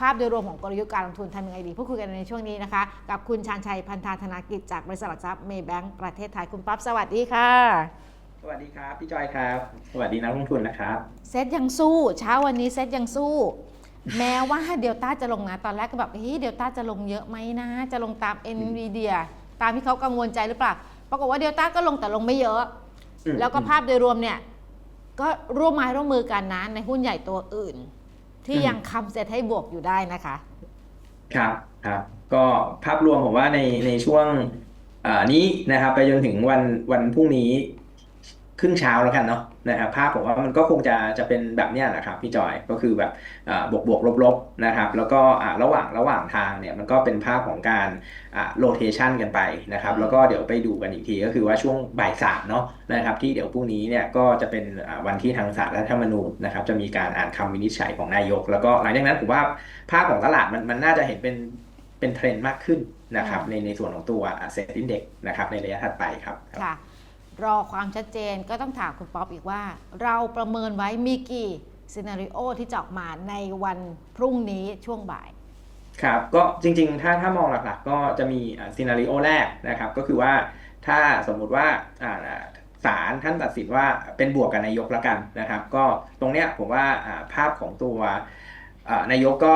ภาพโดยรวมของกลยุทธ์การลงทุนทำยังไงดีพูดคุยกันในช่วงนี้นะคะ กับคุณชาญชัยพันธาธนากิจจากบริษัทหลักทรัพย์เมย์แบงก์ประเทศไทยคุณปั๊บสวัสดีค่ะสวัสดีครับพี่จอยครับ สวัสดีนักลงทุนนะครับเซ็ตยังสู้เช้าวันนี้เซ็ตยังสู้ แม้ว่าเดลต้าจะลงนะตอนแรกก็แบบเฮ้ยเดลต้าจะลงเยอะไหมนะ จะลงตาม n v i d i a ตามที่เขากังวลใจหรือเปล่าปรากฏว่าเดลต้าก็ลงแต่ลงไม่เยอะอืมแล้วก็ภาพโดยรวมเนี่ย ก็ร่วมไม้ร่วมมือกันนะในหุ้นใหญ่ตัวอื่น ที่ยังคำเซ็ตให้บวกอยู่ได้นะคะ ครับครับ ก็ภาพรวมผมว่าในในช่วงอ่านี้นะครับ ไปจนถึงวันวันพรุ่งนี้ ครึ่งเช้าแล้วกันเนาะนะครับภาพผมว่ามันก็คงจะจะเป็นแบบเนี้ยแหละครับพี่จอยก็คือแบบอ่าบวกบวกลบลบนะครับแล้วก็อ่าระหว่างระหว่างทางเนี่ยมันก็เป็นภาพของการอ่าโรเทชันกันไปนะครับแล้วก็เดี๋ยวไปดูกันอีกทีก็คือว่าช่วงบ่ายสามเนาะนะครับที่เดี๋ยวพรุ่งนี้เนี่ยก็จะเป็นอ่าวันที่ทางศาลรัฐธรรมนูญนะครับจะมีการอ่านคำวินิจฉัยของนายก แล้วก็หลังจากนั้นผมว่าภาพของตลาดมันมันน่าจะเห็นเป็นเป็นเทรนด์มากขึ้นนะครับอ่าในในส่วนของตัวเซ็ตอินเด็กนะครับในระยะถัดไปครับค่ะ รอความชัดเจนก็ต้องถามคุณป๊อปอีกว่า เราประเมินไว้มีกี่ซีนารีโอที่จะออกมาในวันพรุ่งนี้ช่วงบ่าย ครับ ก็จริงๆ ถ้าถ้ามองหลักๆ ก็จะมีซีนารีโอแรกนะครับ ก็คือว่าถ้าสมมุติว่าศาลท่านตัดสินว่าเป็นบวกกับนายกแล้วกันนะครับ ก็ตรงเนี้ยผมว่าภาพของตัวนายกก็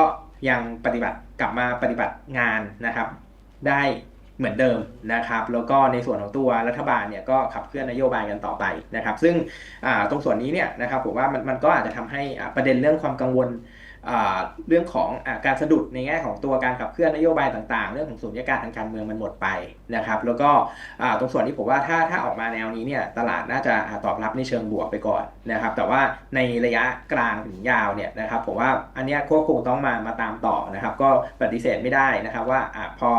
ยังปฏิบัติกลับมาปฏิบัติงานนะครับ ได้ เหมือนเดิมนะครับแล้วก็ในส่วนของตัวรัฐบาลเนี่ยก็ขับเคลื่อนนโยบายกันต่อไปนะครับ ซึ่งตรงส่วนนี้เนี่ยนะครับผมว่ามันมันก็อาจจะทำให้ประเด็นเรื่องความกังวลเรื่องของอการสะดุดในแง่ของตัวการขับเคลื่อนนโยบายต่างๆ เรื่องของสุญญากาศทางการเมืองมันหมดไปนะครับ แล้วก็ตรงส่วนนี้ผมว่าถ้าถ้าออกมาแนวนี้เนี่ยตลาดน่าจะตอบรับในเชิงบวกไปก่อนนะครับแต่ว่าในระยะกลางถึงยาวเนี่ยนะครับผมว่าอันเนี้ยก็คงต้องมามาตามต่อนะครับ ก็ปฏิเสธไม่ได้นะครับว่าอ่าพอ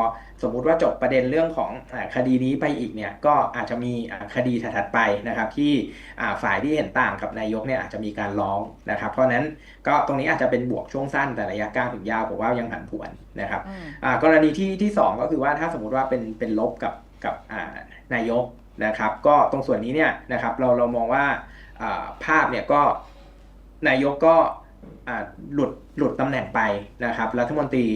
สมมุติว่าจบประเด็นเรื่องของอาคดีนี้ไปอีกเนี่ยก็อาจจะมีอ่าคดีถัดๆไปนะครับ ที่อ่าฝ่ายที่เห็นต่างกับนายกเนี่ยอาจจะมีการร้องนะครับ เพราะฉะนั้นก็ตรงนี้อาจจะเป็นบวกช่วงสั้นแต่ระยะกลางถึงยาวผมว่ายังผันผวนนะครับอืมอ่ากรณีที่ที่สองก็คือว่าถ้าสมมุติว่าเป็นเป็นลบกับกับอ่านายกนะครับ ก็ตรงส่วนนี้เนี่ยนะครับเราเรามองว่าอ่า ภาพเนี่ยก็นายกก็หลุดหลุดตำแหน่งไปนะครับรัฐมนตรี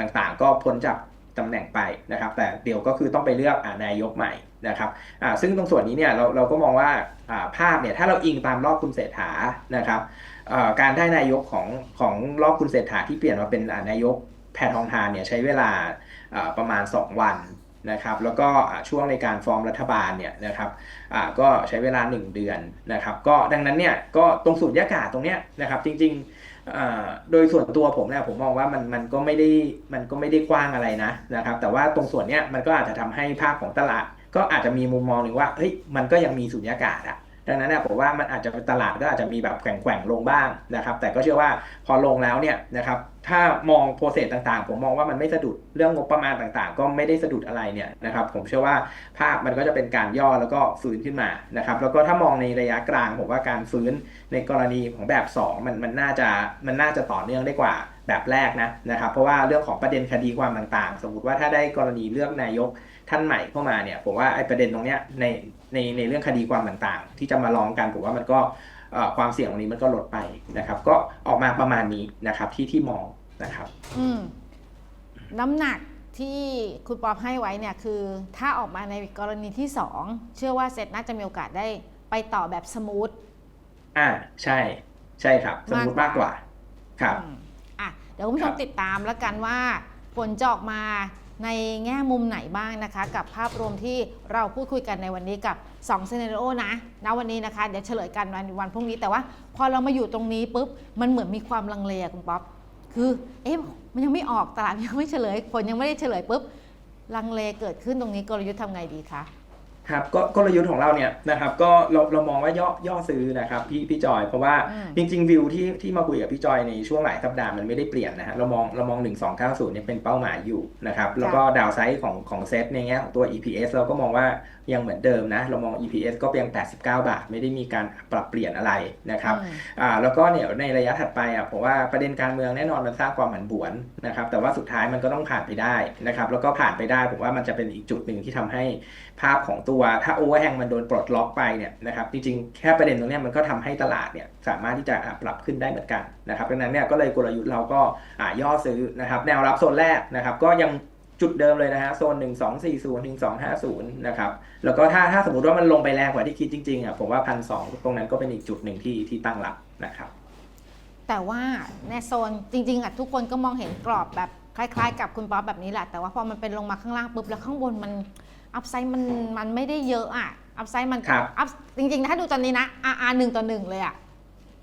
ต่างๆ ก็พ้นจากตำแหน่งไปนะครับ แต่เดี๋ยวก็คือต้องไปเลือกอนายกใหม่นะครับซึ่งตรงส่วนนี้เนี่ยเราเราก็มองว่าภาพเนี่ยถ้าเราอิงตามรอบคุณเศรษฐานะครับการได้นายกของของรอบคุณเศรษฐาที่เปลี่ยนมาเป็นนายกแพทองทานเนี่ยใช้เวลาอ่าประมาณ 2 วัน นะครับแล้วก็ช่วงในการฟอร์มรัฐบาลเนี่ยนะครับก็ใช้เวลา 1 เดือนนะครับก็ดังนั้นเนี่ยก็ตรงสุญญากาศตรงเนี้ยนะครับจริงๆโดยส่วนตัวผมเนี่ยผมมองว่ามันมันก็ไม่ได้มันก็ไม่ได้กว้างอะไรนะนะครับแต่ว่าตรงส่วนเนี้ยมันก็อาจจะทำให้ภาพของตลาด ก็อาจจะมีมุมมองหนึ่งว่าเฮ้ยมันก็ยังมีสุญญากาศอะ ดังนั้นเนี่ยผมว่ามันอาจจะตลาดก็อาจจะมีแบบแกว่งๆลงบ้างนะครับแต่ก็เชื่อว่าพอลงแล้วเนี่ยนะครับถ้ามองโปรเซสต่างๆ ผมมองว่ามันไม่สะดุดเรื่องงบประมาณต่างๆ ก็ไม่ได้สะดุดอะไรเนี่ยนะครับผมเชื่อว่าภาพมันก็จะเป็นการย่อแล้วก็ฟื้นขึ้นมานะครับแล้วก็ถ้ามองในระยะกลางผมว่าการฟื้นในกรณีของแบบ 2 มันมันน่าจะมันน่าจะต่อเนื่องได้กว่า แบบแรกนะนะครับ เพราะว่าเรื่องของประเด็นคดีความต่างๆ สมมุติว่าถ้าได้กรณีเลือกนายกท่านใหม่เข้ามาเนี่ยผมว่าไอ้ประเด็นตรงเนี้ยในในในเรื่องคดีความต่างๆ ที่จะมาร้องกันผมว่ามันก็เอ่อความเสี่ยงตรงนี้มันก็ลดไปนะครับ ก็ออกมาประมาณนี้นะครับที่ที่มองนะครับ อืมน้ำหนักที่คุณป๊อปให้ไว้เนี่ยคือถ้าออกมาในกรณีที่2เชื่อว่าเซตน่าจะมีโอกาสได้ไปต่อแบบสมูทอ่าใช่ ใช่ครับ สมมติมากกว่า ครับอืมอะ เดี๋ยวคุณผู้ชมครับติดตามแล้วกันว่า ผลจะออกมาในแง่มุมไหนบ้างนะคะ กับภาพรวมที่เราพูดคุยกันในวันนี้กับ2 scenario นะณวันนี้นะคะ เดี๋ยวเฉลยกันวันวันพรุ่งนี้แต่ว่า พอเรามาอยู่ตรงนี้ปุ๊บมันเหมือนมีความลังเลอะคุณป๊อปคือเอ๊ะมันยังไม่ออกตลาดยังไม่เฉลยผลยังไม่ได้เฉลยปุ๊บลังเลเกิดขึ้นตรงนี้กลยุทธ์ทำไงดีคะ ครับก็กลยุทธ์ของเราเนี่ยนะครับก็เราเรามองว่าย่อย่อซื้อนะครับพี่พี่จอย เพราะว่าอืม จริง ๆ วิวที่ที่มาคุยกับพี่จอยในช่วงหลายสัปดาห์มันไม่ได้เปลี่ยนนะฮะเรามองเรามอง 1290เนี่ยเป็นเป้าหมายอยู่นะครับแล้วก็ดาวไซด์ของของเซตในแง่ของตัว EPS เราก็มองว่ายังเหมือนเดิมนะเรามอง EPS ก็เพียง 89 บาท ไม่ได้มีการปรับเปลี่ยนอะไรนะครับ อืม อ่าแล้วก็เนี่ยในระยะถัดไปอะผมว่าประเด็นการเมืองแน่นอนมันสร้างความผันผวนนะครับแต่ว่าสุดท้ายมันก็ต้องผ่านไปได้นะครับแล้วก็ผ่านไปได้ผมว่ามันจะเป็นอีกจุดหนึ่งที่ทำให้ภาพของตัวตัวถ้าโอเวอร์แฮงมันโดนปลดล็อกไปเนี่ยนะครับจริงๆ แค่ประเด็นตรงนี้มันก็ทำให้ตลาดเนี่ยสามารถที่จะปรับขึ้นได้เหมือนกันนะครับดังนั้นเนี่ยก็เลยกลยุทธ์เราก็อะย่อซื้อนะครับแนวรับโซนแรกนะครับก็ยังจุดเดิมเลยนะฮะโซน 1 2 4 0 ถึง 250 นะครับ แล้วก็ถ้าถ้าสมมติว่ามันลงไปแรงกว่าที่คิดจริงๆอะผมว่าพันสตรงนั้นก็เป็นอีกจุดหนึ่งที่ที่ตั้งรับนะครับ แต่ว่าในโซนจริงๆอะทุกคนก็มองเห็นกรอบแบบคล้ายๆ กับคุณป๊อปแบบนี้แหละ แต่ว่าพอมันเป็นลงมาข้างล่างปุ๊บแล้วข้างบนมัน อัพไซด์มันมันไม่ได้เยอะอะอัพไซด์มันครับ อัพจริงๆ ถ้าดูตอนนี้นะ RR หนึ่งต่อหนึ่งเลยอะ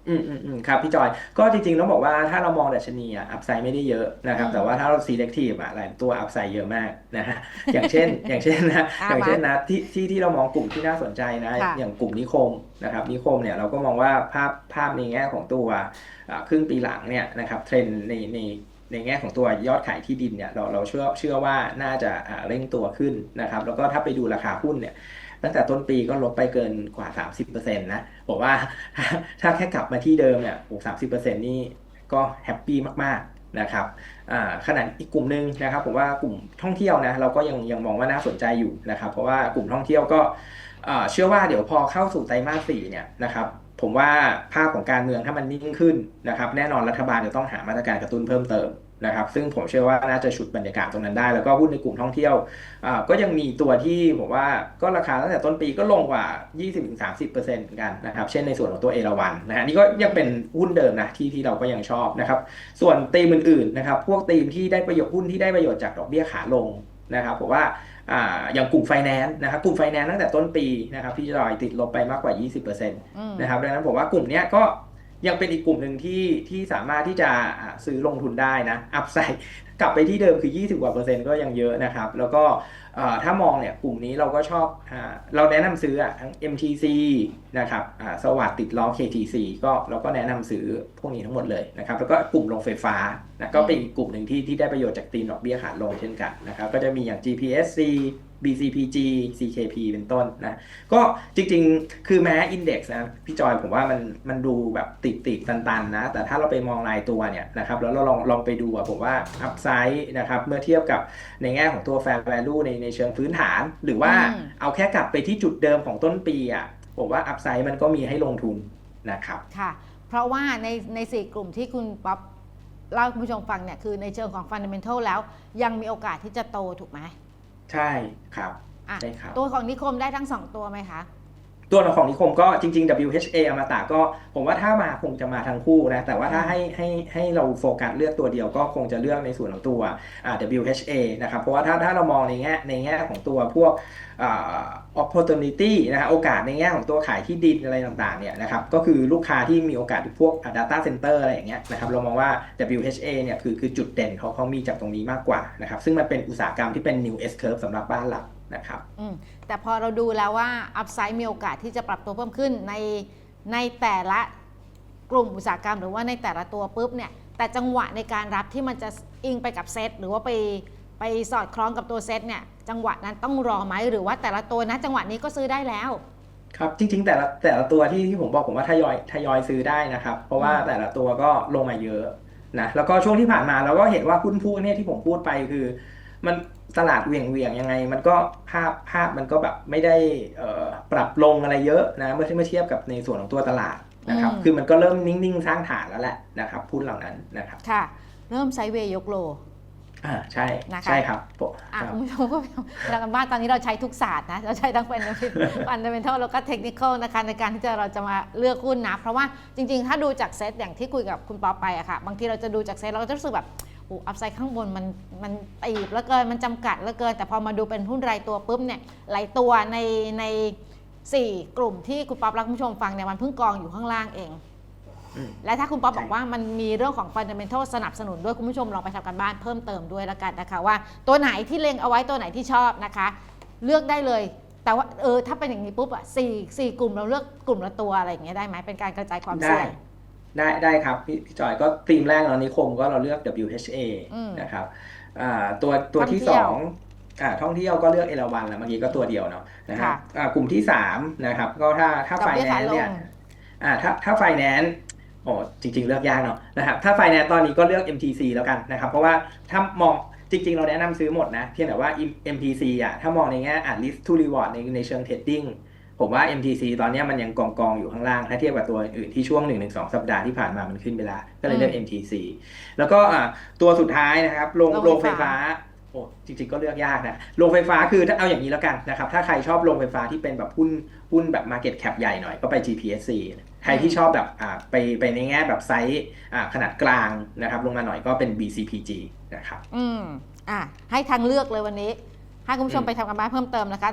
อืมอืมอืมครับพี่จอยก็จริงๆต้องบอกว่าถ้าเรามองดัชนีอะอัพไซด์ไม่ได้เยอะนะครับ อืมแต่ว่าถ้าเรา selective อะหลายตัวอัพไซด์เยอะมากนะฮะ อย่างเช่น อย่างเช่นนะอะอย่างเช่นนะที่ที่ที่เรามองกลุ่มที่น่าสนใจนะ ค่ะ อย่างกลุ่มนิคมนะครับนิคมเนี่ยเราก็มองว่าภาพภาพในแง่ของตัวอ่าครึ่งปีหลังเนี่ยนะครับเทรนในใน ในแง่ของตัวยอดขายที่ดินเนี่ยเราเราเชื่อเชื่อว่าน่าจะเร่งตัวขึ้นนะครับ แล้วก็ถ้าไปดูราคาหุ้นเนี่ยตั้งแต่ต้นปีก็ลดไปเกินกว่า 30%นะผมว่าถ้าแค่กลับมาที่เดิมเนี่ยโอ้สามสิบเปอร์เซ็นต์นี่ก็แฮปปี้มากๆนะครับขนาดอีกกลุ่มหนึ่งนะครับผมว่ากลุ่มท่องเที่ยวนะเราก็ยังยังมองว่าน่าสนใจอยู่นะครับ เพราะว่ากลุ่มท่องเที่ยวก็เชื่อว่าเดี๋ยวพอเข้าสู่ไตรมาสสี่เนี่ยนะครับผมว่าภาพของการเมืองถ้ามันนิ่งขึ้นนะครับ แน่นอนรัฐบาลจะต้องหามาตรการกระตุ้นเพิ่มเติม นะครับซึ่งผมเชื่อว่าน่าจะฉุดบรรยากาศตรงนั้นได้ แล้วก็หุ้นในกลุ่มท่องเที่ยวอ่าก็ยังมีตัวที่ผมว่าก็ราคาตั้งแต่ต้นปีก็ลงกว่า 20-30%เหมือนกันนะครับเช่นในส่วนของตัวเอราวันนะฮะนี่ก็ยังเป็นหุ้นเดิมนะที่ที่เราก็ยังชอบนะครับส่วนธีมอื่นๆนะครับพวกธีมที่ได้ประโยชน์หุ้นที่ได้ประโยชน์จากดอกเบี้ยขาลงนะครับผมว่าอ่าอย่างกลุ่มไฟแนนซ์นะครับกลุ่มไฟแนนซ์ตั้งแต่ต้นปีนะครับพี่จอยติดลบไปมากกว่า 20%นะครับดังนั้นผมว่ากลุ่มนี้ก็ ยังเป็นอีกกลุ่มหนึ่งที่ที่สามารถที่จะซื้อลงทุนได้นะ อัพไซด์กลับไปที่เดิมคือ 20กว่าเปอร์เซ็นต์ก็ยังเยอะนะครับ แล้วก็ถ้ามองเนี่ยกลุ่มนี้เราก็ชอบอเราแนะนำซื้ออะทั้ง MTC นะครับสวัสดิ์ติดล้อ KTC ก็เราก็แนะนำซื้อพวกนี้ทั้งหมดเลยนะครับ แล้วก็กลุ่มโรงไฟฟ้านะก็เป็นอีกกลุ่มหนึ่งที่ที่ได้ประโยชน์จากตีนดอกเบี้ยขาลงเช่นกันนะครับ ก็จะมีอย่าง GPSC BCPG CKP เป็นต้นนะ ก็จริงๆ คือแม้อินเด็กซ์นะพี่จอยผมว่ามันมันดูแบบติดติดตันตันๆนะ แต่ถ้าเราไปมองรายตัวเนี่ยนะครับ แล้วเราลองลองไปดูอะผมว่าอัพไซด์นะครับ เมื่อเทียบกับในแง่ของตัว Fair Value ในในเชิงพื้นฐาน หรือว่าอืมเอาแค่กลับไปที่จุดเดิมของต้นปีอะผมว่าอัพไซด์มันก็มีให้ลงทุนนะครับ ค่ะ เพราะว่าในในสี่กลุ่มที่คุณป๊อปเล่าให้คุณผู้ชมฟังเนี่ยคือในเชิงของฟันเดเมนทัลแล้วยังมีโอกาสที่จะโตถูกไหม ใช่ครับอะใช่ครับตัวของนิคมได้ทั้งสองตัวไหมคะ ตัวของนิคมก็จริง ๆ WHA อมตะก็ ผมว่าถ้ามาคงจะมาทั้งคู่นะ แต่ว่าถ้าให้ให้ให้เราโฟกัสเลือกตัวเดียวก็คงจะเลือกในส่วนของตัวอ่า WHA นะครับ เพราะว่าถ้าถ้าเรามองในแง่ในแง่ของตัวพวกอ่า opportunity นะฮะโอกาสในแง่ของตัวขายที่ดินอะไรต่างๆเนี่ยนะครับก็คือลูกค้าที่มีโอกาสพวกอ่า data center อะไรอย่างเงี้ยนะครับเรามองว่า WHA เนี่ยคือคือจุดเด่นเขาเขามีจากตรงนี้มากกว่านะครับซึ่งมันเป็นอุตสาหกรรมที่เป็น new S curve สำหรับบ้านเรา นะครับอืมแต่พอเราดูแล้วว่าอัพไซด์มีโอกาสที่จะปรับตัวเพิ่มขึ้นในในแต่ละกลุ่มอุตสาหกรรม หรือว่าในแต่ละตัวปุ๊บเนี่ยแต่จังหวะในการรับที่มันจะอิงไปกับเซตหรือว่าไปไปสอดคล้องกับตัวเซตเนี่ยจังหวะนั้นต้องรอไหมหรือว่าแต่ละตัวนะจังหวะนี้ก็ซื้อได้แล้วครับจริง ๆ แต่ละแต่ละตัวที่ที่ผมบอกผมว่าทยอยทยอยซื้อได้นะครับ เพราะว่าอืมแต่ละตัวก็ลงมาเยอะนะแล้วก็ช่วงที่ผ่านมาเราก็เห็นว่าหุ้นพวกเนี่ยที่ผมพูดไปคือ มันตลาดเหวี่ยงเวียงๆยังไง มันก็ภาพภาพมันก็แบบไม่ได้เอ่อปรับลงอะไรเยอะนะเมื่อเมื่อเทียบกับในส่วนของตัวตลาดนะครับอืมคือมันก็เริ่มนิ่งๆสร้างฐานแล้วแหละนะครับหุ้นเหล่านั้นนะครับค่ะ เริ่มไซด์เวย์ยกโลอ่าใช่นะคะใช่ครับผมอะครับคุณผู้ชมก็ไปทำกันบ้านตอนนี้เราใช้ทุกศาสตร์นะเราใช้ทั้งเป็นฟันเดเมนทัลแล้วก็เทคนิคนะคะในการที่จะเราจะมาเลือกหุ้นนะ เพราะว่าจริงๆ ถ้าดูจากเซตอย่างที่คุยกับคุณป๊อปไปอะค่ะ บางทีเราจะดูจากเซตเราก็จะรู้สึกแบบโอ้อัพไซด์ข้างบนมันมันตีบแล้วเกินมันจำกัดแล้วเกิน แต่พอมาดูเป็นหุ้นรายตัวปุ๊บเนี่ยหลายตัวในในสี่กลุ่มที่คุณป๊อปและคุณผู้ชมฟังเนี่ยมันเพิ่งกองอยู่ข้างล่างเองอืมและถ้าคุณป๊อปใช่บอกว่ามันมีเรื่องของ fundamental สนับสนุนด้วยคุณผู้ชมลองไปทำกันบ้านเพิ่มเติมด้วยแล้วกันนะคะว่าตัวไหนที่เล็งเอาไว้ตัวไหนที่ชอบนะคะ เลือกได้เลยแต่ว่าเออถ้าเป็นอย่างนี้ปุ๊บอะสี่สี่กลุ่มเราเลือกกลุ่มละตัวอะไรอย่างเงี้ยได้ไหมเป็นการกระจายความได้เสี่ยง ได้ได้ครับพี่พี่จอยก็ธีมแรกเรานิคมก็เราเลือก WHA อืม นะครับอ่าตัวตัวที่ท่องเที่สยวองอ่าท่องเที่ยวก็เลือกเอราวันแล้วเมื่อกี้ก็ตัวเดียวเนาะนะครัค่ะบอ่ากลุ่มที่สามนะครับก็ถ้าถ้าดอกไฟเบี้ยแนขานซ์ลเนี่ยงอ่าถ้าถ้าไฟแนนซ์โอ้จริง ๆ เลือกยากเนาะนะครับถ้าไฟแนนซ์ตอนนี้ก็เลือก MTC แล้วกันนะครับเพราะว่าถ้ามองจจริง ๆ เราแนะนำซื้อหมดนะเพียงแต่ว่า MTC อะถ้ามองในแง่อะ risk to reward ในในเชิง trading ผมว่า MTC ตอนเนี้ยมันยังกองกองๆอยู่ข้างล่าง ถ้าเทียบกับตัวอื่นที่ช่วง1-2สัปดาห์ที่ผ่านมามันขึ้นไปแล้วก็เลยเลือก MTC แล้วก็อะตัวสุดท้ายนะครับโรงโรโรงงไฟไฟฟ้าฟ้าโอ้จริงๆก็เลือกยากนะโรงไฟฟ้าคือถ้าเอาอย่างนี้แล้วกันนะครับ ถ้าใครชอบโรงไฟฟ้าที่เป็นแบบหุ้นหุ้นแบบ market cap ใหญ่หน่อยก็ไป GPSC ใครที่ชอบแบบอ่าไปไปในแง่แบบไซส์อ่าขนาดกลางนะครับ ลงมาหน่อยก็เป็น BCPG นะครับ อืมอะให้ทางเลือกเลยวันนี้ ให้คุณผู้ชมอืมไปทำกันบ้านเพิ่มเติมนะคะ